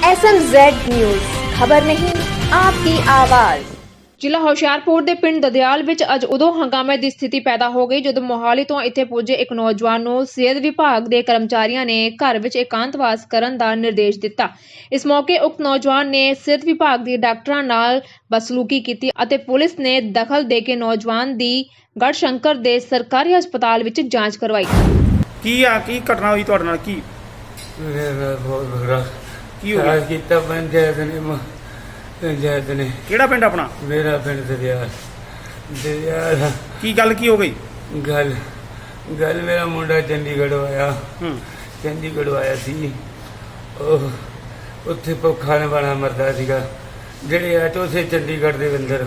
S M Z news खबर नहीं आपकी आवाज ਜ਼ਿਲ੍ਹਾ ਹੁਸ਼ਿਆਰਪੁਰ ਦੇ ਪਿੰਡ ਦਦਿਆਲ ਵਿੱਚ ਅੱਜ ਉਦੋਂ ਹੰਗਾਮੇ ਦੀ ਸਥਿਤੀ ਪੈਦਾ ਹੋ ਗਈ ਜਦੋਂ ਮੋਹਾਲੀ ਤੋਂ ਇੱਥੇ ਪੁੱਜੇ ਇੱਕ ਨੌਜਵਾਨ ਨੂੰ ਸਿਹਤ ਵਿਭਾਗ ਦੇ ਕਰਮਚਾਰੀਆਂ ਨੇ ਘਰ ਵਿੱਚ ਇਕਾਂਤਵਾਸ ਕਰਨ ਦਾ ਨਿਰਦੇਸ਼ ਦਿੱਤਾ ਇਸ ਮੌਕੇ ਉਕਤ ਨੌਜਵਾਨ ਨੇ ਸਿਹਤ ਵਿਭਾਗ ਦੇ ਡਾਕਟਰਾਂ ਨਾਲ ਬਸਲੂਕੀ ਕੀਤੀ ਅਤੇ ਪੁਲਿਸ ਨੇ ਦਖਲ ਦੇ ਕੇ ਨੌਜਵਾਨ ਦੀ ਗੜਸ਼ੰਕਰ ਦੇ ਸਰਕਾਰੀ ਹਸਪਤਾਲ ਵਿੱਚ ਜਾਂਚ ਕਰਵਾਈ ਕੀ ਆ ਕੀ ਘਟਨਾ ਹੋਈ ਤੁਹਾਡੇ ਨਾਲ ਕੀ ਮੇਰਾ ਬਹੁਤ ਬੁਰਾ ਕੀ ਹੋ ਗਿਆ? ਸਾਥ ਕੀਤਾ ਪੰਚਾਇਤ ਨੇ ਮ- ਪੰਚਾਇਤ ਨੇ। ਕਿਹੜਾ ਪਿੰਡ ਆਪਣਾ? ਮੇਰਾ ਪਿੰਡ ਦਰਿਆ ਦਰਿਆ ਕੀ ਗੱਲ ਕੀ ਹੋ ਗਈ? ਗੱਲ ਗੱਲ ਮੇਰਾ ਮੁੰਡਾ ਚੰਡੀਗੜ੍ਹ ਆਇਆ। ਹੂੰ। ਚੰਡੀਗੜ੍ਹ ਆਇਆ ਸੀ। ਉਹ ਉੱਥੇ ਭੁੱਖਾ ਨੇ ਬਣਾ ਮਰਦਾ ਸੀਗਾ। ਜਿਹੜੇ ਆਟੋ ਸੇ ਚੰਡੀਗੜ੍ਹ ਦੇ ਅੰਦਰ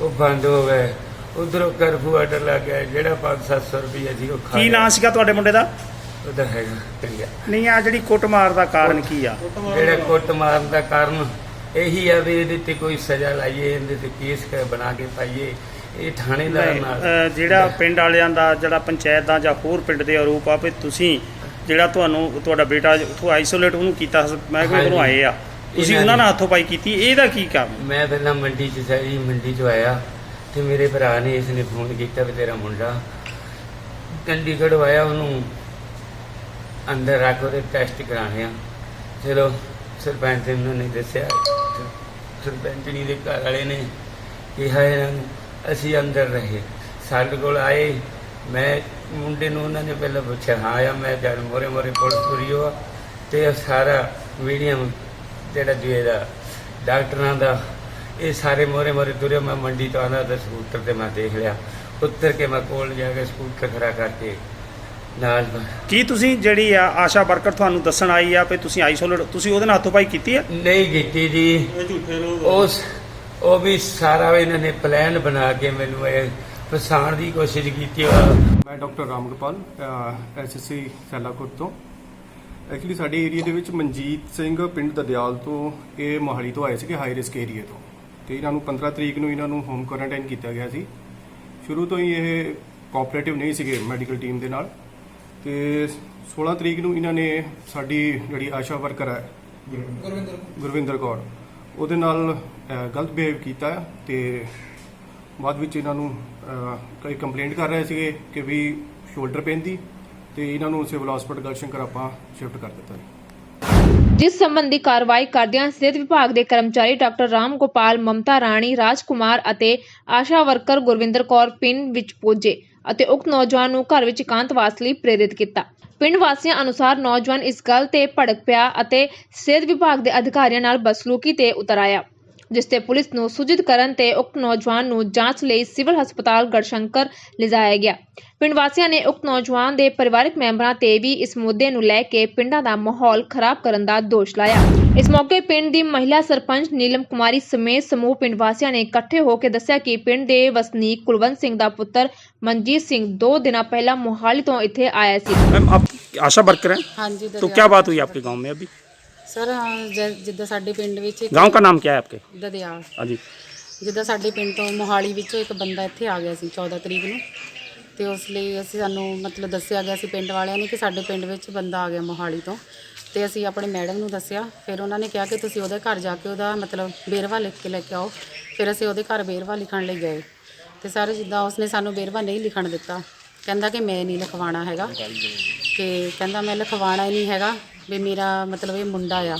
ਉਹ ਬੰਦ ਹੋ ਗਏ। ਉਧਰੋਂ ਕਰਫੂ ਆਰਡਰ ਲੱਗ ਗਿਆ ਜਿਹੜਾ 5-700 ਰੁਪਏ ਸੀ ਉਹ ਖਾ ਕੀ ਲਿਆ। ਨਾਂ ਸੀਗਾ ਤੁਹਾਡੇ ਮੁੰਡੇ ਦਾ? ਉਹਦਾ ਹੈਗਾ ਚੰਗਾ ਨਹੀਂ ਆ ਜਿਹੜੀ ਕੁੱਟਮਾਰ ਦਾ ਕਾਰਨ ਕੀ ਆ? ਜਿਹੜਾ ਕੁੱਟ ਮਾਰਨ ਦਾ ਕਾਰਨ ਇਹੀ ਆ ਵੀ ਇਹਦੇ ਤੇ ਕੋਈ ਸਜ਼ਾ ਲਾਈਏ ਇਹਦੇ ਤੇ ਕੇਸ ਕ- ਬਣਾ ਕੇ ਪਾਈਏ। ਇਹ ਥਾਣੇਦਾਰ ਨਹੀਂ, ਨਾਲ ਜਿਹੜਾ ਪਿੰਡ ਵਾਲਿਆਂ ਦਾ ਜਿਹੜਾ ਪੰਚਾਇਤ ਦਾ ਜਾਂ ਹੋਰ ਪਿੰਡ ਦੇ ਆਰੋਪ ਆ ਵੀ ਤੁਸੀਂ ਜਿਹੜਾ ਤੁਹਾਨੂੰ ਤੁਹਾਡਾ ਬੇਟਾ ਉੱਥੋਂ ਆਈਸੋਲੇਟ ਉਹਨੂੰ ਕੀਤਾ ਮੈਂ ਕਿਹਾ ਉਹਨੂੰ ਹਾਂਜੀ। ਆਏ ਆ। ਤੁਸੀਂ ਇਹਨਾਂ ਉਹਨਾਂ ਨਾਲ ਹੱਥੋਂ ਪਾਈ ਕੀਤੀ ਇਹਦਾ ਕੀ ਕਾਰਨ? ਮੈਂ ਪਹਿਲਾਂ ਮੰਡੀ ਚ ਸਾਰੀ ਮੰਡੀ ਚ ਆਇਆ ਤੇ ਮੇਰੇ ਭਰਾ ਨੇ ਇਸ ਨੇ ਫੋਨ ਕੀਤਾ ਵੀ ਤੇਰਾ ਮੁੰਡਾ ਚੰਡੀਗੜ੍ਹ ਆਇਆ ਉਹਨੂੰ। ਅੰਦਰ ਰੱਖ ਉਹਦੇ ਟੈਸਟ ਕਰਾਣੇ ਆ। ਚਲੋ, ਸਰਪੰਚ ਨੇ ਉਹਨਾਂ ਦੱਸਿਆ ਸਰਪੰਚਣੀ ਦੇ ਘਰ ਵਾਲੇ ਨੇ ਕਿਹਾ ਇਹਨਾਂ ਨੂੰ, ਅਸੀਂ ਅੰਦਰ ਰਹੇ। ਸਾਡੇ ਕੋਲ ਆਏ। ਮੈਂ ਮੁੰਡੇ ਨੂੰ ਉਹਨਾਂ ਨੇ ਪਹਿਲਾਂ ਪੁੱਛਿਆ, ਹਾਂ ਆ, ਮੈਂ ਜਦ ਮੋਰੇ ਮੋਰੇ ਪੁਲਿਸ ਤੁਰੀ ਹੋ ਤੇ ਸਾਰਾ ਮੀਡੀਅਮ ਜਿਹੜਾ ਜੀ ਦਾ ਡਾਕਟਰਾਂ ਦਾ, ਇਹ ਸਾਰੇ ਮੋਰੇ ਮੋਰੇ ਤੁਰੇ। ਮੈਂ ਮੰਡੀ ਤੋਂ ਆਉਂਦਾ ਤਾਂ ਸਕੂਟਰ ਤੇ ਮੈਂ ਦੇਖ ਲਿਆ। ਉੱਤਰ ਕੇ ਮੈਂ ਕੋਲ ਜਾ ਕੇ ਸਕੂਟਰ ਖੜਾ ਕਰਕੇ ਨਾਲ ਬ- ਕੀ ਤੁਸੀਂ ਜਿਹੜੀ ਆ ਆਸ਼ਾ ਵਰਕਰ ਤੁਹਾਨੂੰ ਦੱਸਣ ਆਈ ਆ ਵੀ ਤੁਸੀਂ ਆਈਸੋਲੇਟ ਤੁਸੀਂ ਉਹਦੇ ਨਾਲ ਹੱਥੋਂ ਪਾਈ ਕੀਤੀ ਆ? ਨਹੀਂ ਕੀਤੀ ਜੀ। ਉਸ ਉਹ ਵੀ ਸਾਰਾ ਇਹਨਾਂ ਨੇ ਪਲਾਨ ਬਣਾ ਕੇ ਮੈਨੂੰ ਇਹ ਫਸਾਉਣ ਦੀ ਕੋਸ਼ਿਸ਼ ਕੀਤੀ ਆ। ਮੈਂ ਡਾਕਟਰ ਰਾਮਗੋਪਾਲ ਐਸਐਸਸੀ ਸੈਲਾਕੋਟ ਤੋਂ। ਐਕਚੁਅਲੀ ਸਾਡੇ ਏਰੀਆ ਦੇ ਵਿੱਚ ਮਨਜੀਤ ਸਿੰਘ ਪਿੰਡ ਦਦਿਆਲ ਤੋਂ ਇਹ ਮੋਹਾਲੀ ਤੋਂ ਆਏ ਸੀਗੇ ਹਾਈ ਰਿਸਕ ਏਰੀਆ ਤੋਂ। ਤੇ ਇਹਨਾਂ ਨੂੰ 15 ਤਰੀਕ ਨੂੰ ਇਹਨਾਂ ਨੂੰ ਹੋਮ ਕੁਆਰੰਟਾਈਨ ਕੀਤਾ ਗਿਆ ਸੀ। ਸ਼ੁਰੂ ਤੋਂ ਹੀ ਇਹ ਕੋਆਪਰੇਟਿਵ ਨਹੀਂ ਸੀਗੇ ਮੈਡੀਕਲ ਟੀਮ ਦੇ ਨਾਲ। ਤੇ 16 ਤਰੀਕ ਨੂੰ ਇਹਨਾਂ ਨੇ ਸਾਡੀ ਜਿਹੜੀ ਆਸ਼ਾ ਵਰਕਰ ਹੈ ਗੁਰਵਿੰਦਰ ਕੌਰ। ਉਹਦੇ ਨਾਲ ਅਹ, ਗਲਤ ਬਿਹੇਵ ਕੀਤਾ ਹੈ ਤੇ ਬਾਅਦ ਵਿੱਚ ਇਹਨਾਂ ਨੂੰ ਅਹ, ਕਈ ਕੰਪਲੇਂਟ ਕਰ ਰਹੇ ਸੀਗੇ ਕਿ ਵੀ ਸ਼ੋਲਡਰ ਪੇਨ ਦੀ ਤੇ ਇਹਨਾਂ ਨੂੰ ਸਿਵਲ ਹਸਪੀਟਲ ਗਲਸ਼ੰਕਰ ਆਪਾਂ ਸ਼ਿਫਟ ਕਰ ਦਿੱਤਾ ਜੀ। ਜਿਸ ਸੰਬੰਧੀ ਕਾਰਵਾਈ ਕਰਦਿਆਂ ਸਿਹਤ ਵਿਭਾਗ ਦੇ ਕਰਮਚਾਰੀ ਡਾਕਟਰ ਰਾਮ ਗੋਪਾਲ ਮਮਤਾ ਰਾਣੀ ਰਾਜਕੁਮਾਰ ਅਤੇ ਆਸ਼ਾ ਵਰਕਰ ਗੁਰਵਿੰਦਰ ਕੌਰ ਪਿੰਡ ਵਿੱਚ ਪਹੁੰਚੇ। ਅਤੇ ਉਕਤ ਨੌਜਵਾਨ ਨੂੰ ਘਰ ਵਿੱਚ ਇਕਾਂਤਵਾਸ ਲਈ ਪ੍ਰੇਰਿਤ ਕੀਤਾ। ਪਿੰਡ ਵਾਸੀਆਂ ਅਨੁਸਾਰ ਨੌਜਵਾਨ ਇਸ ਗੱਲ ਤੇ ਭੜਕ ਪਿਆ ਅਤੇ ਸਿਹਤ ਵਿਭਾਗ ਦੇ ਅਧਿਕਾਰੀਆਂ ਨਾਲ ਬਸਲੂਕੀ ਤੇ ਉਤਰ ਆਇਆ। ਜਿਸ ਤੇ ਪੁਲਿਸ ਨੂੰ ਸੂਚਿਤ ਕਰਨ ਤੇ ਉਕਤ ਨੌਜਵਾਨ ਨੂੰ ਜਾਂਚ ਲਈ ਸਿਵਲ ਹਸਪਤਾਲ ਗੜਸ਼ੰਕਰ ਲਿਜਾਇਆ ਗਿਆ ਪਿੰਡ ਵਾਸੀਆਂ ਨੇ ਉਕਤ ਨੌਜਵਾਨ ਦੇ ਪਰਿਵਾਰਕ ਮੈਂਬਰਾਂ ਤੇ ਵੀ ਇਸ ਮੁੱਦੇ ਨੂੰ ਲੈ ਕੇ ਪਿੰਡਾਂ ਦਾ ਮਾਹੌਲ ਖਰਾਬ ਕਰਨ ਦਾ ਦੋਸ਼ ਲਾਇਆ ਇਸ ਮੌਕੇ ਪਿੰਡ ਦੀ ਮਹਿਲਾ ਸਰਪੰਚ ਨੀਲਮ ਕੁਮਾਰੀ ਸਮੇਤ ਸਮੂਹ ਪਿੰਡ ਵਾਸੀਆਂ ਨੇ ਇਕੱਠੇ ਹੋ ਕੇ ਦੱਸਿਆ ਕਿ ਪਿੰਡ ਦੇ ਵਸਨੀਕ ਕੁਲਵੰਤ ਸਿੰਘ ਦਾ ਪੁੱਤਰ ਮਨਜੀਤ ਸਿੰਘ ਦੋ ਦਿਨਾਂ ਪਹਿਲਾਂ ਮੋਹਾਲੀ ਤੋਂ ਇੱਥੇ ਆਇਆ ਸੀ मैम आप आशा वर्कर हैं हाँ जी तो ददियाल क्या बात हुई आपके गांव में अभी ਸਰ ਹਾਂ, ਜ- ਜਿੱਦਾਂ ਸਾਡੇ ਪਿੰਡ ਵਿੱਚ ਇੱਕ गांव का नाम क्या है आपके ਦਦਿਆਲ हाँ जी ਜਿੱਦਾਂ ਸਾਡੇ ਪਿੰਡ ਤੋਂ ਮੋਹਾਲੀ ਵਿੱਚੋਂ ਇੱਕ ਬੰਦਾ ਇੱਥੇ ਆ ਗਿਆ ਸੀ 14 ਤਰੀਕ ਨੂੰ ਤੇ ਉਸ ਲਈ ਅਸੀਂ ਸਾਨੂੰ ਮਤਲਬ ਦੱਸਿਆ ਗਿਆ ਸੀ ਪਿੰਡ ਵਾਲਿਆਂ ਨੇ ਕਿ ਸਾਡੇ ਪਿੰਡ ਵਿੱਚ ਬੰਦਾ ਆ ਗਿਆ ਮੋਹਾਲੀ ਤੋਂ ਤੇ ਅਸੀਂ ਆਪਣੇ ਮੈਡਮ ਨੂੰ ਦੱਸਿਆ ਫਿਰ ਉਹਨਾਂ ਨੇ ਕਿਹਾ ਕਿ ਤੁਸੀਂ ਉਹਦੇ ਘਰ ਜਾ ਕੇ ਉਹਦਾ ਮਤਲਬ ਬੇਰਵਾ ਲਿਖ ਕੇ ਲੈ ਕੇ ਆਓ ਫਿਰ ਅਸੀਂ ਉਹਦੇ ਘਰ ਬੇਰਵਾ ਲਿਖਣ ਲਈ ਗਏ ਤੇ ਸਰ ਜਿੱਦਾਂ ਉਸਨੇ ਸਾਨੂੰ ਬੇਰਵਾ ਨਹੀਂ ਲਿਖਣ ਦਿੱਤਾ ਕਹਿੰਦਾ ਕਿ ਮੈਂ ਨਹੀਂ ਲਿਖਵਾਉਣਾ ਹੈਗਾ ਤੇ ਕਹਿੰਦਾ ਮੈਂ ਲਿਖਵਾਉਣਾ ਹੀ ਨਹੀਂ ਹੈਗਾ ਵੀ ਮੇਰਾ ਮਤਲਬ ਇਹ ਮੁੰਡਾ ਆ,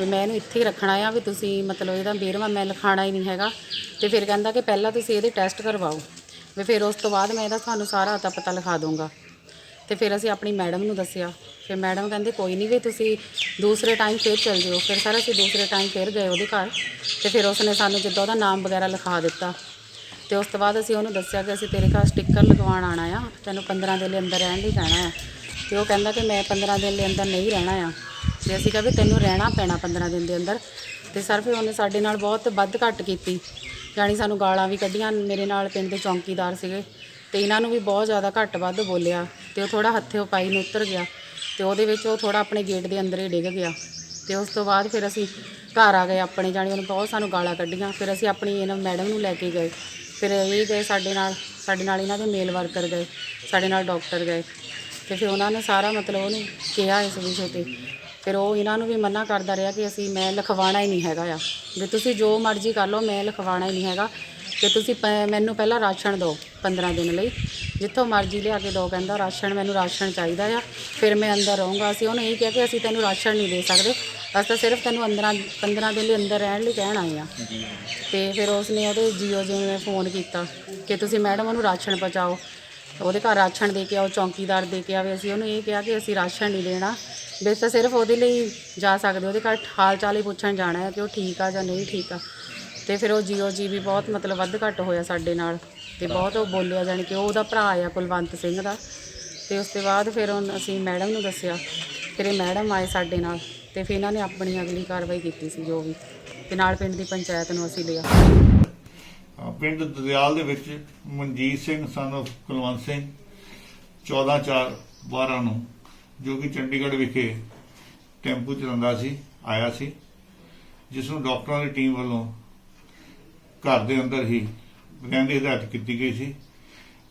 ਵੀ ਮੈਂ ਇਹਨੂੰ ਇੱਥੇ ਹੀ ਰੱਖਣਾ ਆ, ਵੀ ਤੁਸੀਂ ਮਤਲਬ ਇਹਦਾ ਬੇਰਵਾ, ਮੈਂ ਲਿਖਾਣਾ ਹੀ ਨਹੀਂ ਹੈਗਾ। ਤੇ ਫਿਰ ਕਹਿੰਦਾ ਕਿ ਪਹਿਲਾਂ ਤੁਸੀਂ ਇਹਦੇ ਟੈਸਟ ਕਰਵਾਓ। ਵੀ ਫਿਰ ਉਸ ਤੋਂ ਬਾਅਦ ਮੈਂ ਇਹਦਾ ਤੁਹਾਨੂੰ ਸਾਰਾ ਅਤਾ ਪਤਾ ਲਿਖਾ ਦੂੰਗਾ ਤੇ ਫਿਰ ਅਸੀਂ ਆਪਣੀ ਮੈਡਮ ਨੂੰ ਦੱਸਿਆ। ਫਿਰ ਮੈਡਮ ਕਹਿੰਦੇ, ਕੋਈ ਨਹੀਂ ਵੀ ਤੁਸੀਂ ਦੂਸਰੇ ਟਾਈਮ ਫੇਰ ਚੱਲ ਜਿਓ। ਫਿਰ ਸਰ ਅਸੀਂ ਦੂਸਰੇ ਟਾਈਮ ਫੇਰ ਗਏ ਉਹਦੇ ਘਰ। ਤੇ ਫਿਰ ਉਸਨੇ ਸਾਨੂੰ ਜਿੱਦਾਂ ਉਹਦਾ ਨਾਮ ਵਗੈਰਾ ਲਿਖਾ ਦਿੱਤਾ। ਤੇ ਉਸ ਤੋਂ ਬਾਅਦ ਅਸੀਂ ਉਹਨੂੰ ਦੱਸਿਆ ਕਿ ਅਸੀਂ ਤੇਰੇ ਘਰ ਸਟicker ਲਗਵਾਉਣ ਆਣਾ ਆ। ਤੈਨੂੰ 15 ਦੇ ਲਈ ਅੰਦਰ ਰਹਿਣ ਲਈ ਜਾਣਾ ਆ। ਤੇ ਉਹ ਕਹਿੰਦਾ ਕਿ ਮੈਂ 15 ਦਿਨ ਦੇ ਅੰਦਰ ਨਹੀਂ ਰਹਿਣਾ ਆ। ਤੇ ਅਸੀਂ ਕਿਹਾ ਵੀ ਤੈਨੂੰ ਰਹਿਣਾ ਪੈਣਾ 15 ਦਿਨ ਦੇ ਅੰਦਰ। ਤੇ ਸਰ ਫਿਰ ਉਹਨੇ ਸਾਡੇ ਨਾਲ ਬਹੁਤ ਵੱਧ ਘੱਟ ਕੀਤੀ। ਜਾਣੀ ਸਾਨੂੰ ਗਾਲਾਂ ਵੀ ਕੱਢੀਆਂ, ਮੇਰੇ ਨਾਲ ਪਿੰਡ ਦੇ ਚੌਂਕੀਦਾਰ ਸੀਗੇ। ਤੇ ਇਹਨਾਂ ਨੂੰ ਵੀ ਬਹੁਤ ਜ਼ਿਆਦਾ ਘੱਟ ਵੱਧ ਬੋਲਿਆ। ਤੇ ਉਹ ਥੋੜਾ ਹੱਥੇ ਉਪਾਈ ਨੂੰ ਉਤਰ ਗਿਆ। ਤੇ ਉਹਦੇ ਵਿੱਚ ਉਹ ਥੋੜਾ ਆਪਣੇ ਗੇਟ ਦੇ ਅੰਦਰ ਹੀ ਡਿੱਗ ਗਿਆ। ਤੇ ਉਸ ਤੋਂ ਬਾਅਦ ਫਿਰ ਅਸੀਂ ਘਰ ਆ ਗਏ ਆਪਣੇ। ਜਾਣੀ ਉਹਨੂੰ ਬਹੁਤ ਸਾਨੂੰ ਗਾਲਾਂ ਕੱਢੀਆਂ। ਫਿਰ ਅਸੀਂ ਆਪਣੀ ਇਹਨਾਂ ਮੈਡਮ ਨੂੰ ਲੈ ਕੇ ਗਏ। ਫਿਰ ਇਹ ਗਏ ਸਾਡੇ ਨਾਲ ਸਾਡੇ ਨਾਲ ਇਹਨਾਂ ਦੇ ਮੇਲ ਵਰਕਰ ਗਏ, ਸਾਡੇ ਨਾਲ ਡਾਕਟਰ ਗਏ। ਤੇ ਫਿਰ ਉਹਨਾਂ ਨੇ ਸਾਰਾ ਮਤਲਬ ਉਹਨੂੰ ਕਿਹਾ ਇਸ ਵਿਸ਼ੇ ਤੇ। ਫਿਰ ਉਹ ਇਹਨਾਂ ਨੂੰ ਵੀ ਮਨਾ ਕਰਦਾ ਰਿਹਾ ਕਿ ਅਸੀਂ, ਮੈਂ ਲਿਖਵਾਉਣਾ ਹੀ ਨਹੀਂ ਹੈਗਾ ਆ। ਵੀ ਤੁਸੀਂ ਜੋ ਮਰਜ਼ੀ ਕਰ ਲਓ, ਮੈਂ ਲਿਖਵਾਉਣਾ ਹੀ ਨਹੀਂ ਹੈਗਾ। ਕਿ ਤੁਸੀਂ ਪ- ਮੈਨੂੰ ਪਹਿਲਾਂ ਰਾਸ਼ਨ ਦਿਓ 15 ਦਿਨ ਲਈ। ਜਿੱਥੋਂ ਮਰਜ਼ੀ ਲਿਆ ਕੇ ਦਿਓ, ਕਹਿੰਦਾ ਰਾਸ਼ਨ, ਮੈਨੂੰ ਰਾਸ਼ਨ ਚਾਹੀਦਾ ਆ। ਫਿਰ ਮੈਂ ਅੰਦਰ ਰਹੂੰਗਾ। ਅਸੀਂ ਉਹਨੇ ਇਹ ਕਿਹਾ ਕਿ ਅਸੀਂ ਤੈਨੂੰ ਰਾਸ਼ਨ ਨਹੀਂ ਦੇ ਸਕਦੇ। ਅਸੀਂ ਤਾਂ ਸਿਰਫ ਤੈਨੂੰ ਅੰਦਰਾਂ 15 ਦਿਨ ਲਈ ਅੰਦਰ ਰਹਿਣ ਲਈ ਕਹਿਣ ਆਏ ਆ। ਤੇ ਫਿਰ ਉਸਨੇ ਉਹਦੇ ਜੀਓ ਜੀ ਨੇ ਫੋਨ ਕੀਤਾ ਕਿ ਤੁਸੀਂ ਮੈਡਮ ਉਹਨੂੰ ਰਾਸ਼ਨ ਪਹੁੰਚਾਓ। ਉਹਦੇ ਘਰ ਰਾਸ਼ਨ ਦੇ ਕੇ ਆਓ, ਚੌਂਕੀਦਾਰ ਦੇ ਕੇ ਆਵੇ, ਅਸੀਂ ਉਹਨੂੰ ਇਹ ਕਿਹਾ ਕਿ ਅਸੀਂ ਰਾਸ਼ਨ ਨਹੀਂ ਦੇਣਾ। ਵੀ ਤਾਂ ਸਿਰਫ ਉਹਦੇ ਲਈ ਜਾ ਸਕਦੇ, ਉਹਦੇ ਘਰ ਹਾਲ ਚਾਲ ਹੀ ਪੁੱਛਣ ਜਾਣਾ ਹੈ ਕਿ ਉਹ ਠੀਕ ਆ ਜਾਂ ਨਹੀਂ ਠੀਕ ਆ। ਤੇ ਫਿਰ ਉਹ ਜੀਓ ਜੀ ਵੀ ਬਹੁਤ ਮਤਲਬ ਵੱਧ ਘੱਟ ਹੋਇਆ ਸਾਡੇ ਨਾਲ ਤੇ ਬਹੁਤ ਉਹ ਬੋਲਿਆ ਜਾਣੀ ਕਿ ਉਹ ਉਹਦਾ ਭਰਾ ਆ, ਕੁਲਵੰਤ ਸਿੰਘ ਦਾ। ਤੇ ਉਸ ਤੋਂ ਬਾਅਦ ਫਿਰ ਉਹ ਅਸੀਂ ਮੈਡਮ ਨੂੰ ਦੱਸਿਆ, ਫਿਰ ਇਹ ਮੈਡਮ ਆਏ ਸਾਡੇ ਨਾਲ ਤੇ ਫਿਰ ਇਹਨਾਂ ਨੇ ਆਪਣੀ ਅਗਲੀ ਕਾਰਵਾਈ ਕੀਤੀ ਸੀ ਜੋ ਵੀ। ਤੇ ਨਾਲ ਪਿੰਡ ਦੀ ਪੰਚਾਇਤ ਨੂੰ ਅਸੀਂ ਲਿਆ। ਪਿੰਡ ਦਰਿਆਲ ਦੇ ਵਿੱਚ ਮਨਜੀਤ ਸਿੰਘ ਸਨ of ਕੁਲਵੰਤ ਸਿੰਘ 14 12 ਨੂੰ, ਜੋ ਕਿ ਚੰਡੀਗੜ੍ਹ ਵਿਖੇ ਟੈਂਪੂ ਚਲਾਉਂਦਾ ਸੀ, ਆਇਆ ਸੀ, ਜਿਸ ਨੂੰ ਡਾਕਟਰਾਂ ਦੀ ਟੀਮ ਵੱਲੋਂ ਘਰ ਦੇ ਅੰਦਰ ਹੀ ਰਹਿਣ ਹਦਾਇਤ ਕੀਤੀ ਗਈ ਸੀ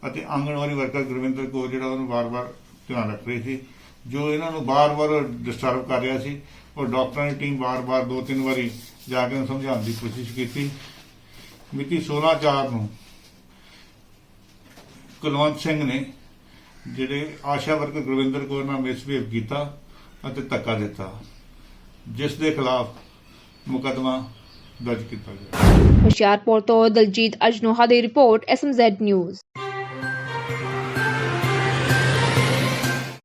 ਅਤੇ ਆਂਗਣਵਾੜੀ ਵਰਕਰ ਗੁਰਵਿੰਦਰ ਕੌਰ ਜਿਹੜਾ ਉਹਨੂੰ ਵਾਰ-ਵਾਰ ਧਿਆਨ ਰੱਖ ਰਹੀ ਸੀ, ਜੋ ਇਹਨਾਂ ਨੂੰ ਬਾਰ-ਬਾਰ ਡਿਸਟਰਬ ਕਰ ਰਿਹਾ ਸੀ ਔਰ ਡਾਕਟਰਾਂ ਦੀ ਟੀਮ ਬਾਰ-ਬਾਰ ਦੋ ਤਿੰਨ ਵਾਰੀ ਜਾ ਕੇ ਉਹਨੂੰ ਸਮਝਾਉਣ ਦੀ ਕੋਸ਼ਿਸ਼ ਕੀਤੀ ਮਿਤੀ 16/4 ਨੂੰ ਕੁਲਵੰਤ ਸਿੰਘ ਨੇ ਜਿਹੜੇ ਆਸ਼ਾ ਵਰਕਰ ਗੁਰਵਿੰਦਰ ਕੌਰ ਨਾਲ ਮਿਸਬੀਹੇਵ ਕੀਤਾ ਅਤੇ ਧੱਕਾ ਦਿੱਤਾ, ਜਿਸ ਦੇ ਖਿਲਾਫ ਮੁਕੱਦਮਾ ਦਰਜ ਕੀਤਾ ਗਿਆ। ਹੁਸ਼ਿਆਰਪੁਰ ਤੋਂ ਦਲਜੀਤ ਅਜਨੋਹਾ ਦੀ ਰਿਪੋਰਟ ਐਸਐਮਜ਼ੈਡ ਨਿਊਜ਼